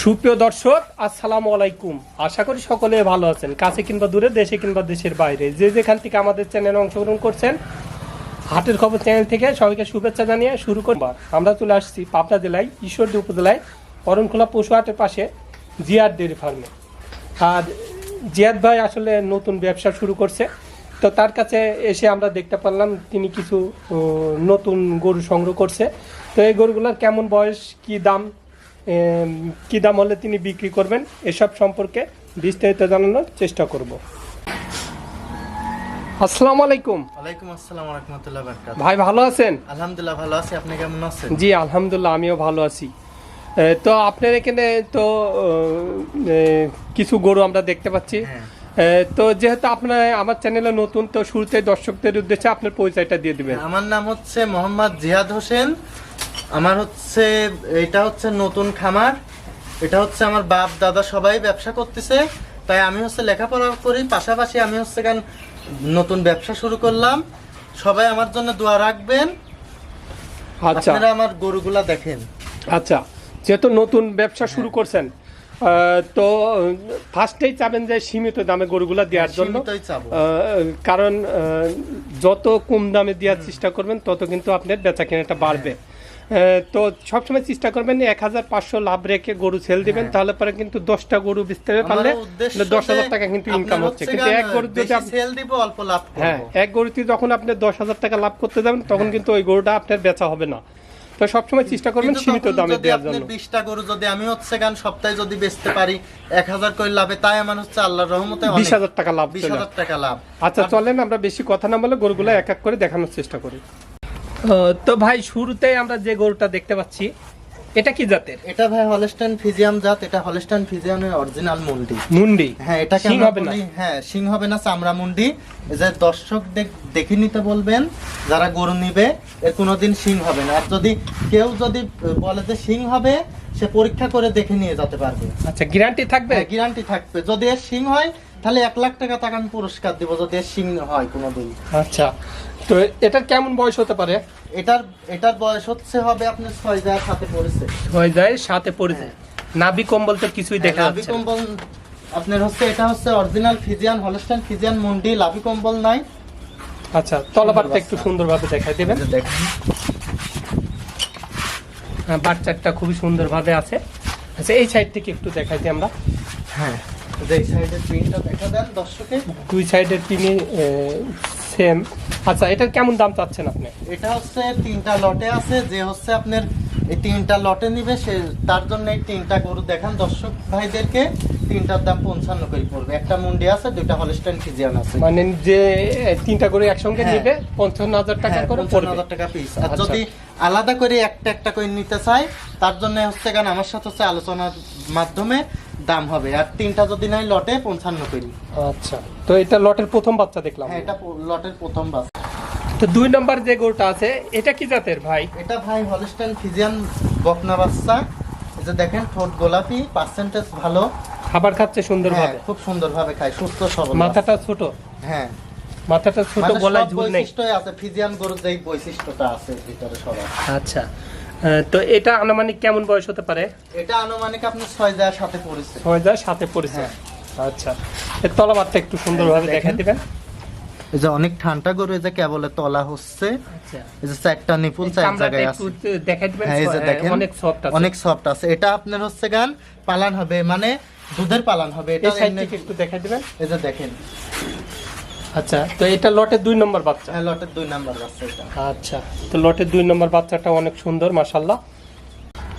সুপ্রিয় দর্শক, আসসালামু আলাইকুম। আশা করি সকলে ভালো আছেন। কাছে কিংবা দূরে, দেশে কিংবা দেশের বাইরে। যে যেখান থেকে আমাদের চ্যানেলে অংশগ্রহণ করছেন, হাটের খবর চ্যানেল থেকে সবাইকে শুভেচ্ছা জানিয়ে শুরু করব। আমরা চলে আসছি পাবনা জেলায়, ঈশ্বরদী উপজেলায়, অরণখোলা পশু হাটের পাশে, জিয়ার ডেয়ারি ফার্মে। আর জিয়াদ ভাই আসলে নতুন ব্যবসা শুরু করছে। তো তার কাছে এসে আমরা দেখতে পারলাম তিনি কিছু নতুন গরু সংগ্রহ করছে। তো এই গরুগুলোর কেমন বয়স কি দাম কি দাম হলে তিনি বিক্রি করবেন এসব সম্পর্কে বিস্তারিত জানানোর চেষ্টা করব। আসসালামু আলাইকুম। ওয়ালাইকুম আসসালাম রহমতুল্লাহ বারকাত ভাই ভালো আছেন? আলহামদুলিল্লাহ ভালো আছি। আপনি কেমন আছেন? জি আলহামদুলিল্লাহ আমিও ভালো আছি। তো আপনার এখানে তো কিছু গরু আমরা দেখতে পাচ্ছি। হ্যাঁ। তো যেহেতু আপনার আমার চ্যানেলে নতুন তো শুরুতে দর্শকদের উদ্দেশ্যে আপনার পরিচয়টা দিয়ে দিবেন। আমার নাম হচ্ছে মোহাম্মদ জিহাদ হোসেন। আমার হচ্ছে এটা হচ্ছে নতুন খামার। এটা হচ্ছে আমার বাপ দাদা সবাই ব্যবসা করতেছে। তাই আমি হচ্ছে লেখাপড়া করি। পাশাপাশি আমি হচ্ছে গান নতুন ব্যবসা শুরু করলাম। সবাই আমার জন্য দোয়া রাখবেন। আচ্ছা। আপনারা আমার গরুগুলা দেখেন। আচ্ছা। যেহেতু নতুন ব্যবসা শুরু করছেন তো ফার্স্টেই চাবেন যে সীমিত দামে গরুগুলা দেওয়ার জন্য। চাবো। আহ, কারণ যত কম দামে দেওয়ার চেষ্টা করবেন তত কিন্তু আপনার বেচা কেনাটা বাড়বে। তো সবসময় চেষ্টা করবেন এক হাজার পাঁচশো লাভ রেখে গরু সেল দিবেন তাহলে পরে কিন্তু দশটা গরু বেচতে পারলে দশ হাজার টাকা কিন্তু ইনকাম হচ্ছে। কিন্তু এক গরু যদি সেল দিব অল্প লাভ হ্যাঁ এক গরুতে যখন আপনি দশ হাজার টাকা লাভ করতে যাবেন তখন কিন্তু ওই গরুটা আপনার বেচা হবে না। তো সবসময় চেষ্টা করবেন সীমিত দামে দেওয়ার আপনি জন্য। 20টা গরু যদি আমি হচ্ছে গান সপ্তাহে যদি বেচতে পারি এক হাজার করে লাভে তাই আমার হচ্ছে আল্লাহর রহমতে বিশ হাজার টাকা লাভ বিশ চলে হাজার টাকা লাভ। আচ্ছা চলেন আমরা বেশি কথা না বলে গরুগুলো এক এক করে দেখানোর চেষ্টা করি। তো ভাই শুরুতেই আমরা যে গরুটা দেখতে পাচ্ছি এটা কি জাতের? এটা ভাই হলস্টাইন ফিজিয়াম জাত এটা হলস্টাইন ফিজিয়ামের অরিজিনাল মুন্ডি। মুন্ডি? হ্যাঁ এটাকে শিং হবে না? হ্যাঁ সিং হবে না চামড়া মুন্ডি। যে দর্শক দেখে নিতে বলবেন যারা গরু নিবে এর কোনোদিন সিং হবে না। আর যদি কেউ যদি বলে যে সিং হবে সে পরীক্ষা করে দেখে নিয়ে যেতে পারবে। আচ্ছা গ্যারান্টি থাকবে? গ্যারান্টি থাকবে। যদি এর সিং হয় তাহলে এক লাখ টাকা টাকা আমি পুরস্কার দিব যদি এর সিং হয় কোনোদিন। আচ্ছা তো এটার কেমন বয়স হতে পারে? এটার এটার বয়স হচ্ছে হবে আপনার ছয় জায়ের সাথে পড়েছে। হয়ে যায় সাথে পড়েছে। নাভি কম্বল তো কিছুই দেখা লাভি যাচ্ছে। কম্বল আপনার হচ্ছে এটা হচ্ছে অরিজিনাল ফিজিয়ান হলস্টাইন ফিজিয়ান মুন্ডি লাভি কম্বল নাই। আচ্ছা তলাবারটা একটু সুন্দরভাবে দেখাই দেবেন। হ্যাঁ, বাচ্চাটা খুবই সুন্দরভাবে আছে। আচ্ছা এই সাইড থেকে একটু দেখাই দিই আমরা। হ্যাঁ এই সাইডের প্রিন্টটা দেখা দেন দর্শকে দুই সাইডের পিনি সেম আচ্ছা এটার কেমন দাম চাচ্ছেন আপনি? এটা হচ্ছে তিনটা লটে আছে যে হচ্ছে আপনার এই তিনটা লটে নিবে সে তার জন্য এই তিনটা গরু দেখান দর্শক ভাইদেরকে তিনটার দাম পঞ্চান্ন করে পড়বে। একটা মুন্ডি আছে দুইটা হলস্টাইন ফিজিয়ান আছে। মানে যে তিনটা করে একসঙ্গে হ্যাঁ। নিবে পঞ্চান্ন হাজার টাকা হ্যাঁ, করে 55,000 পড়বে। টাকা পিস আর আচ্ছা। যদি আলাদা করে একটা একটা করে নিতে চাই তার জন্য হচ্ছে গান আমার সাথে হচ্ছে আলোচনার মাধ্যমে দাম হবে। আর তিনটা যদি নাই লটে পঞ্চান্ন করি। আচ্ছা। তো এটা লটের প্রথম বাচ্চা দেখলাম। হ্যাঁ এটা লটের প্রথম বাস তো দুই নম্বর যে গরুটা আছে এটা কি জাতের ভাই? এটা ভাই হলস্টাইন ফিজিয়ান বকনা বাচ্চা। এই যে দেখেন ঠোঁট গোলাপি পার্সেন্টেজ ভালো। খাবার খাচ্ছে হ্যাঁ, সুন্দরভাবে খুব সুন্দরভাবে খায় সুস্থ সবল মাথাটা ছোট? হ্যাঁ। মাথাটা ছোট গলায় ঝুল নেই। আছে ফিজিয়ান গরুর যেই বৈশিষ্ট্যটা আছে ভিতরে সবার। আচ্ছা। তো এটা আনুমানিক কেমন বয়স হতে পারে? এটা আনুমানিক আপনি ছয় জায়ের সাথে পড়েছে। ছয় যায় সাথে পড়েছে। আচ্ছা। এর তলাবারটা একটু সুন্দরভাবে। দেখা দিবেন। এই যে অনেক ঠান্ডা গরু এই যে কেবলে তলা হচ্ছে। আচ্ছা। এই যে চারটা নিপুল চার জায়গায় একটু আছে। দিবেন হ্যাঁ এই যে হ্যাঁ, দেখেন। অনেক সফট আছে। অনেক সফট আছে। এটা আপনার হচ্ছে গান পালান হবে মানে দুধের পালান হবে। এটা একটু দেখা দিবেন। এই যে দেখেন। আচ্ছা তো এটা লটের দুই নম্বর বাচ্চা? হ্যাঁ লটের দুই নাম্বার বাচ্চা এটা। আচ্ছা তো লটের দুই নম্বর বাচ্চাটা অনেক সুন্দর মাশাল্লাহ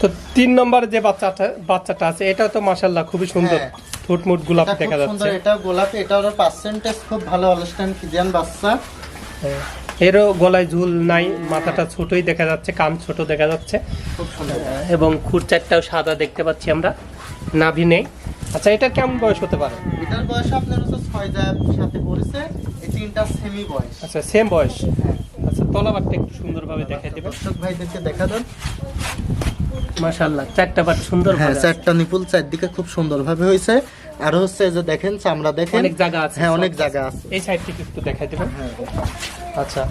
তো তিন নম্বর যে বাচ্চাটা বাচ্চাটা আছে এটা তো মাশাল্লাহ খুবই সুন্দর। হ্যাঁ। মুট গোলাপ দেখা যাচ্ছে। এটা গোলাপি এটা ওর পার্সেন্টেজ খুব ভালো অলস্টাইন ফিজিয়ান বাচ্চা। হ্যাঁ। এরও গলায় ঝুল নাই মাথাটা ছোটই দেখা যাচ্ছে কান ছোট দেখা যাচ্ছে। এবং খুর চারটাও সাদা দেখতে পাচ্ছি আমরা। নাভি নেই। আচ্ছা এটা কেমন বয়স হতে পারে? এটার বয়স আপনার হচ্ছে ছয় সাথে পড়েছে। এই তিনটা সেমি বয়স। আচ্ছা সেম বয়স। হ্যাঁ। আচ্ছা তলাবারটা একটু সুন্দরভাবে দেখা দেবেন। দর্শক ভাইদেরকে দেখা দেন। মাশাল্লাহ চারটা বার সুন্দর হ্যাঁ চারটা নিপুল চারদিকে খুব সুন্দরভাবে হয়েছে। আর হচ্ছে যে দেখেন চামড়া দেখেন। অনেক জায়গা আছে হ্যাঁ অনেক জায়গা আছে। এই সাইড থেকে একটু দেখাই দেবেন? হ্যাঁ আচ্ছা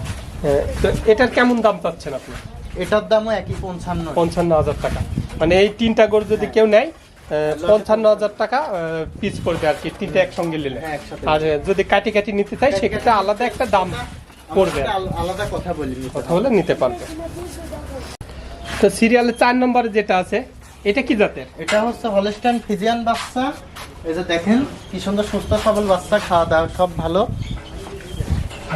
তো এটার কেমন দাম চাচ্ছেন আপনি? এটার দামও একই পঞ্চান্ন। পঞ্চান্ন হাজার টাকা। মানে এই তিনটা গরু যদি কেউ নেয় পঞ্চান্ন হাজার টাকা পিস পড়বে আর কি তিনটা একসঙ্গে নিলে। হ্যাঁ, আর যদি কাটি কাটি নিতে চাই সেক্ষেত্রে আলাদা একটা দাম পড়বে। আলাদা কথা বলি কথা হলে নিতে পারবে। তো সিরিয়ালে চার নম্বরে যেটা আছে এটা কি জাতের? এটা হচ্ছে হলস্টাইন ফিজিয়ান বাচ্চা। এই যে দেখেন কি সুন্দর সুস্থ সবল বাচ্চা খাওয়া দাওয়া সব ভালো।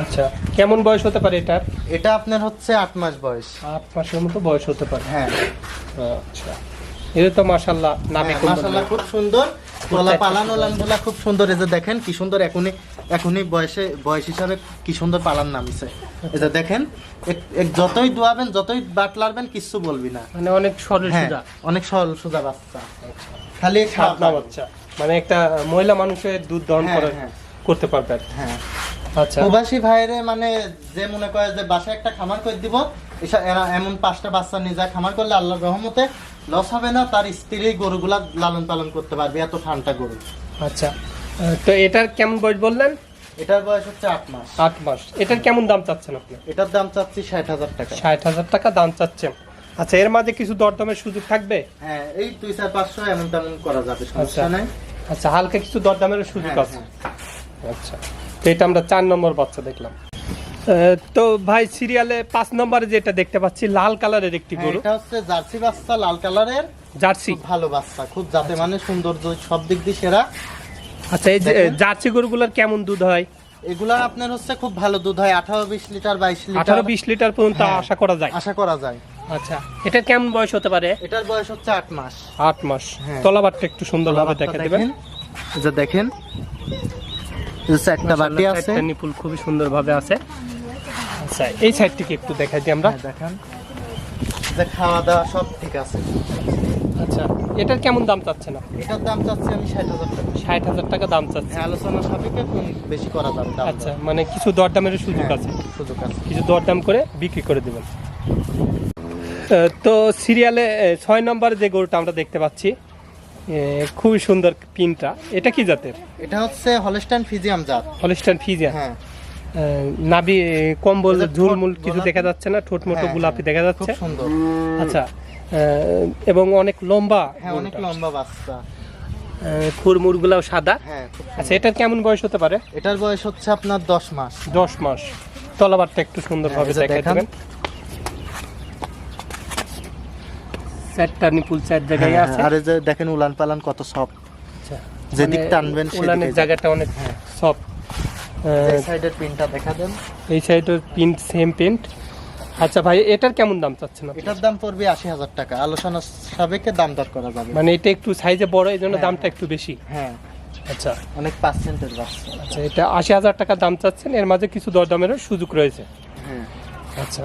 আচ্ছা কেমন বয়স হতে পারে এটার? এটা আপনার হচ্ছে আট মাস বয়স। আট মাসের মতো বয়স হতে পারে। হ্যাঁ। আচ্ছা। এটা তো হ্যাঁ, মাশাআল্লাহ খুব সুন্দর। গলা পালান খুব সুন্দর এই যে দেখেন কি সুন্দর এখনই এখনই বয়সে বয়স হিসাবে কি সুন্দর পালান নামছে। এই যে দেখেন এক- এক যতই দোয়াবেন যতই বাট লাড়বেন কিচ্ছু বলবি না। মানে অনেক সরল হ্যাঁ সুদা অনেক সরল সোজা বাচ্চা। খালি সাতনা বাচ্চা। মানে একটা মহিলা মানুষের দুধ দহন হ্যাঁ, করে। করতে পারবে। হ্যাঁ। আচ্ছা। প্রবাসী ভাইরে মানে যে মনে করে যে বাসায় একটা খামার করে দিব এরা এমন পাঁচটা বাচ্চা নিয়ে যায় খামার করলে আল্লাহর রহমতে লস হবে না তার স্ত্রী গরুগুলা লালন পালন করতে পারবে এত ঠান্ডা গরু। আচ্ছা তো এটার কেমন বয়স বললেন? এটার বয়স হচ্ছে আট মাস। আট মাস। এটার কেমন দাম চাচ্ছেন আপনি? এটার দাম চাচ্ছি ষাট হাজার টাকা। ষাট হাজার টাকা দাম চাচ্ছেন। আচ্ছা এর মাঝে কিছু দরদামের সুযোগ থাকবে? হ্যাঁ এই দুই চার পাঁচশো এমন তেমন করা যাবে আচ্ছা। সমস্যা নাই। আচ্ছা হালকা কিছু দরদামের সুযোগ হ্যাঁ, আছে। আচ্ছা তো এটা আমরা চার নম্বর বাচ্চা দেখলাম। তো ভাই সিরিয়ালে পাঁচ নম্বরে যেটা দেখতে পাচ্ছি লাল কালারের একটি হ্যাঁ, গরু। এটা হচ্ছে জার্সি বাচ্চা লাল কালারের। জার্সি। ভালো বাচ্চা খুব যাতে মানে সৌন্দর্য সব দিক দিয়ে সেরা। আচ্ছা এই জার্সি গরুগুলোর কেমন দুধ হয়? এগুলা আপনার হচ্ছে খুব ভালো দুধ হয় আঠারো বিশ লিটার বাইশ লিটার। আঠারো বিশ লিটার পর্যন্ত হ্যাঁ। আশা করা যায়। আশা করা যায়। আচ্ছা এটার কেমন বয়স হতে পারে? এটার বয়স হচ্ছে আট মাস। আট মাস। হ্যাঁ। তলাবারটা একটু সুন্দরভাবে বাচ্চা দেখে দেবেন। দেখেন। যে দেখেন। একটা বাটি আছে। নিপুল খুবই সুন্দরভাবে আছে। আচ্ছা এই সাইডটিকে একটু দেখাই দিই আমরা। হ্যাঁ, দেখেন। যে খাওয়া দাওয়া সব ঠিক আছে। আচ্ছা এটার কেমন দাম চাচ্ছেন আপনি? এটার দাম চাচ্ছি আমি ষাট হাজার টাকা। ষাট হাজার টাকা দাম চাচ্ছে হ্যাঁ, আলোচনা সাপেক্ষে কম বেশি করা যাবে আচ্ছা মানে কিছু দরদামের সুযোগ হ্যাঁ, আছে। সুযোগ আছে। কিছু দরদাম করে বিক্রি করে দেবেন। তো সিরিয়ালে ছয় নম্বরে যে গরুটা আমরা দেখতে পাচ্ছি খুবই সুন্দর পিনটা। এটা কি জাতের? এটা হচ্ছে হলস্টাইন ফিজিয়াম জাত। হলস্টাইন ফিজিয়া হ্যাঁ। নাবি কম্বল ঝুলমুল কিছু দেখা যাচ্ছে না? ঠোঁট মোটো হ্যাঁ, গোলাপি হ্যাঁ, দেখা যাচ্ছে? সুন্দর। আচ্ছা এবং অনেক লম্বা হ্যাঁ অনেক লম্বা বাচ্চা। খুরমুর গুলাও সাদা। আচ্ছা এটার কেমন বয়স হতে পারে? এটার বয়স হচ্ছে আপনার দশ মাস। দশ মাস। তলাবারটা একটু সুন্দরভাবে দেখাই। দেবেন। চারটা নিপুল চার জায়গায় আছে। আর যে দেখেন উলান পালান কত সব আচ্ছা, যেদিক মানে টানবেন উলানের জায়গাটা অনেক। সফট। সাইডের পিনটা দেখা দেন। এই সাইডের প্রিন্ট সেম প্রিন্ট আচ্ছা ভাই এটার কেমন দাম চাচ্ছেন আপনি? এটার দাম পড়বে আশি হাজার টাকা। আলোচনা সাপেক্ষে দাম দর করা যাবে। মানে এটা একটু সাইজে বড় এই জন্য হ্যাঁ, দামটা একটু বেশি? হ্যাঁ। আচ্ছা। অনেক পার্সেন্টের আচ্ছা এটা আশি হাজার টাকা দাম চাচ্ছেন। এর মাঝে কিছু দরদামেরও সুযোগ রয়েছে। হ্যাঁ। আচ্ছা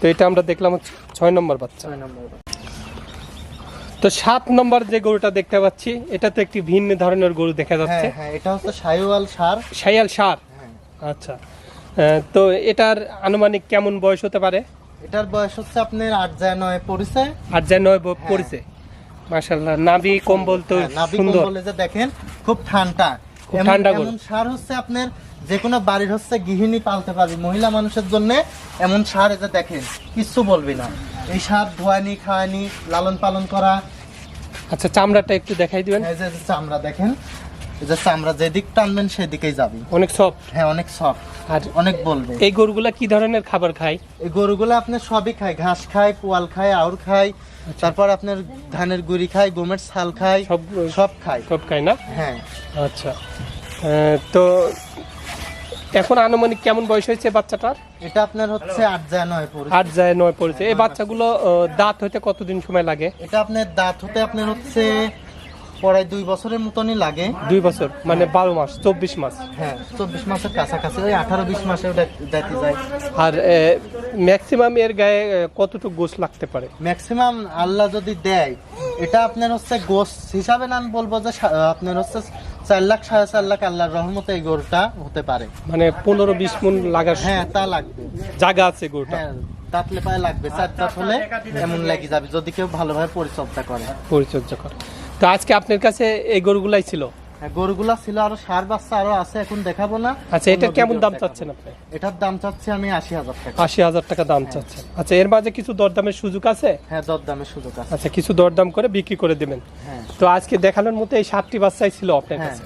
তো এটা আমরা দেখলাম হচ্ছে ছয় নম্বর বাচ্চা। ছয় নম্বর তো সাত নম্বর যে গরুটা দেখতে পাচ্ছি এটাতে একটি ভিন্ন ধরনের গরু দেখা যাচ্ছে। হ্যাঁ হ্যাঁ এটা হচ্ছে সাইওয়াল সার। সাইয়াল সার? হ্যাঁ। আচ্ছা। তো এটার আনুমানিক কেমন বয়স হতে পারে? এটার বয়স হচ্ছে আপনার আট যায় নয় পড়েছে। আট যায় নয় হ্যাঁ। পড়েছে। মাশাল্লাহ নাভি কম্বল তো হ্যাঁ, সুন্দর। কম্বলে যে দেখেন খুব ঠান্ডা। খুব এমন- ঠান্ডা গরু। এমন সার হচ্ছে আপনার যে কোনো বাড়ির হচ্ছে গৃহিণী পালতে পারবে। মহিলা মানুষের জন্য এমন সার এটা দেখেন কিচ্ছু বলবি না। এই সার ধোয়ানি খাওয়ানি লালন পালন করা। আচ্ছা চামড়াটা একটু দেখাই দিবেন। এই যে চামড়া দেখেন যে চামড়া যেদিক টানবেন সেদিকেই যাবি। অনেক সফট হ্যাঁ অনেক সফট আর অনেক বলবে। এই গরুগুলা কি ধরনের খাবার খায়? এই গরুগুলো আপনার সবই খায়। ঘাস খায় পোয়াল খায় আউর খায় তারপর আপনার ধানের গুড়ি খায় গমের ছাল খায় সব সব খায়। সব খায় না? হ্যাঁ। আচ্ছা। তো এখন আনুমানিক কেমন বয়স হয়েছে বাচ্চাটার? এটা আপনার হচ্ছে আট যায় নয় পড়ে আট যায় নয় পড়েছে। এই বাচ্চাগুলো দাঁত হতে কতদিন সময় লাগে? এটা আপনার দাঁত হতে আপনার হচ্ছে পড়ায় দুই বছরের মতনই লাগে। দুই বছর মানে বারো মাস চব্বিশ মাস। হ্যাঁ চব্বিশ মাসের কাছাকাছি ওই আঠারো বিশ মাসেও যাইতে যায়। আর ম্যাক্সিমাম এর গায়ে কতটুকু গোস লাগতে পারে? ম্যাক্সিমাম আল্লাহ যদি দেয় এটা আপনার হচ্ছে গোস হিসাবে না আমি বলব যে আপনার হচ্ছে চার লাখ সাড়ে চার লাখ আল্লাহর রহমতে এই গরুটা হতে পারে। মানে পনেরো বিশ মন লাগার হ্যাঁ তা লাগবে। জায়গা আছে গরুটা। হ্যাঁ দাঁতলে পায়ে লাগবে চার দাঁত হলে এমন লেগে যাবে যদি কেউ ভালোভাবে পরিচর্যা করে। পরিচর্যা করে। তো আজকে আপনার কাছে এই গরুগুলাই ছিল? হ্যাঁ, গরুগুলা ছিল আরও সার বাচ্চা আরও আছে এখন দেখাবো না। আচ্ছা অন্য কেমন দাম চাচ্ছেন আপনি? এটার দাম চাচ্ছি আমি আশি হাজার টাকা। আশি হাজার টাকা দাম চাচ্ছেন। আচ্ছা এর মাঝে কিছু দরদামের সুযোগ আছে? হ্যাঁ দর দামের সুযোগ আছে। আচ্ছা কিছু দরদাম করে বিক্রি করে দিবেন। হ্যাঁ। তো আজকে দেখানোর মতো এই সাতটি বাচ্চাই ছিল আপনার হ্যাঁ। কাছে?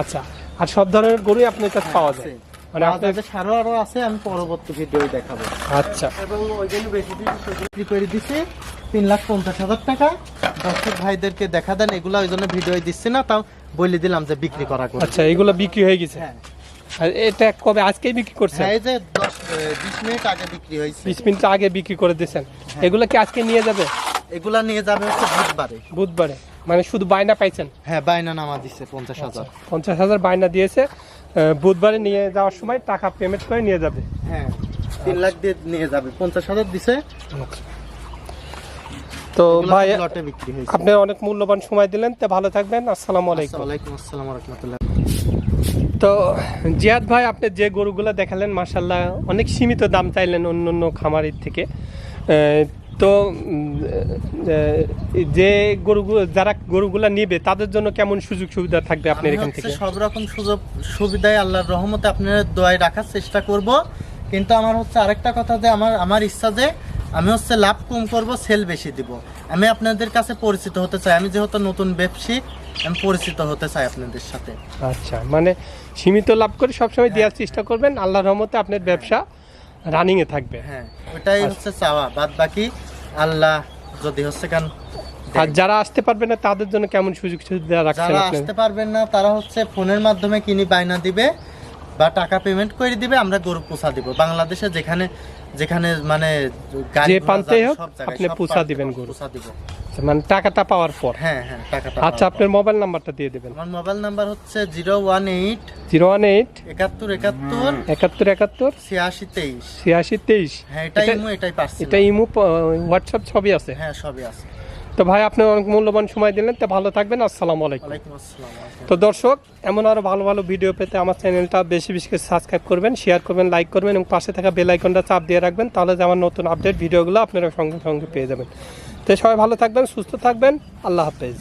আচ্ছা আর সব ধরনের গরুই আপনার কাছে পাওয়া যায়? মানে যাবে, সারও আরও আছে আমি পরবর্তী ভিডিও দেখাবো। আচ্ছা। এবং ওই জন্য বেশি দিন বিক্রি করে দিছি তিন লাখ পঞ্চাশ হাজার টাকা। দর্শক ভাইদেরকে দেখা দেন এগুলো ওই জন্য ভিডিও দিচ্ছি না তাও বলে দিলাম যে বিক্রি করা করে। আচ্ছা এগুলো বিক্রি হয়ে গেছে? হ্যাঁ। এটা কবে আজকেই বিক্রি করছেন? হ্যাঁ এই যে মিনিট আগে বিক্রি হয়েছে। বিশ মিনিট আগে বিক্রি করে দিয়েছেন। হ্যাঁ। এগুলো কি আজকে নিয়ে যাবে? এগুলা নিয়ে যাবে হচ্ছে বুধবারে। বুধবারে। মানে শুধু বায়না পাইছেন? হ্যাঁ বাইনা নামা দিচ্ছে পঞ্চাশ হাজার। পঞ্চাশ হাজার বায়না দিয়েছে। বুধবারে নিয়ে যাওয়ার সময় টাকা পেমেন্ট করে নিয়ে যাবে? হ্যাঁ তিন লাখ দিয়ে নিয়ে যাবে পঞ্চাশ হাজার দিছে। তো ভাই আপনি অনেক মূল্যবান সময় দিলেন তো ভালো থাকবেন আসসালামু আলাইকুম। ওয়ালাইকুম আসসালাম রহমতুল্লাহ তো জিয়াদ ভাই আপনি যে গরুগুলো দেখালেন মাসাল্লাহ অনেক সীমিত দাম চাইলেন অন্য অন্য খামারের থেকে। তো যে গরুগুলো যারা গরুগুলো নিবে তাদের জন্য কেমন সুযোগ সুবিধা থাকবে আপনার এখান থেকে? সব রকম সুযোগ সুবিধায় আল্লাহর রহমতে আপনার দোয়ায় রাখার চেষ্টা করব। কিন্তু আমার হচ্ছে আরেকটা কথা যে আমার আমার ইচ্ছা যে আমি হচ্ছে লাভ কম করব সেল বেশি দিব। আমি আপনাদের কাছে পরিচিত হতে চাই। আমি যেহেতু নতুন ব্যবসায়িক আমি পরিচিত হতে চাই আপনাদের সাথে। আচ্ছা মানে সীমিত লাভ করে সবসময় দেওয়ার চেষ্টা করবেন। আল্লাহর রহমতে আপনার ব্যবসা রানিং এ থাকবে। হ্যাঁ ওটাই হচ্ছে চাওয়া। বাদ বাকি আল্লাহ যদি হচ্ছে কান আর যারা আসতে পারবে না তাদের জন্য কেমন সুযোগ সুবিধা রাখছেন যারা আসতে পারবেন না তারা হচ্ছে ফোনের মাধ্যমে কিনি বায়না দিবে বা টাকা পেমেন্ট করে দিবে আমরা গরু পোষা দিব। বাংলাদেশে যেখানে যেখানে মানে যে পান্তে হোক, আপনি পৌঁছা দিবেন গরু। পৌঁছা দিব। মানে টাকাটা পাওয়ার পর। হ্যাঁ হ্যাঁ টাকাটা আচ্ছা আপনার মোবাইল নাম্বারটা দিয়ে দেবেন। আমার মোবাইল নাম্বার হচ্ছে zero one eight zero one eight একাত্তর একাত্তর একাত্তর একাত্তর ছিয়াশি তেইশ। ছিয়াশি তেইশ। হ্যাঁ এটা- ইমো এটাই পাচ্ছি এটা ইমো হোয়াটসঅ্যাপ সবই আছে? হ্যাঁ সবই আছে। তো ভাই আপনি অনেক মূল্যবান সময় দিলেন তো ভালো থাকবেন আসসালামু আলাইকুম। তো দর্শক এমন আরও ভালো ভালো ভিডিও পেতে আমার চ্যানেলটা বেশি বেশি করে সাবস্ক্রাইব করবেন শেয়ার করবেন লাইক করবেন এবং পাশে থাকা বেল আইকনটা চাপ দিয়ে রাখবেন তাহলে যে আমার নতুন আপডেট ভিডিওগুলো আপনারা সঙ্গে সঙ্গে পেয়ে যাবেন। তো সবাই ভালো থাকবেন সুস্থ থাকবেন আল্লাহ হাফেজ।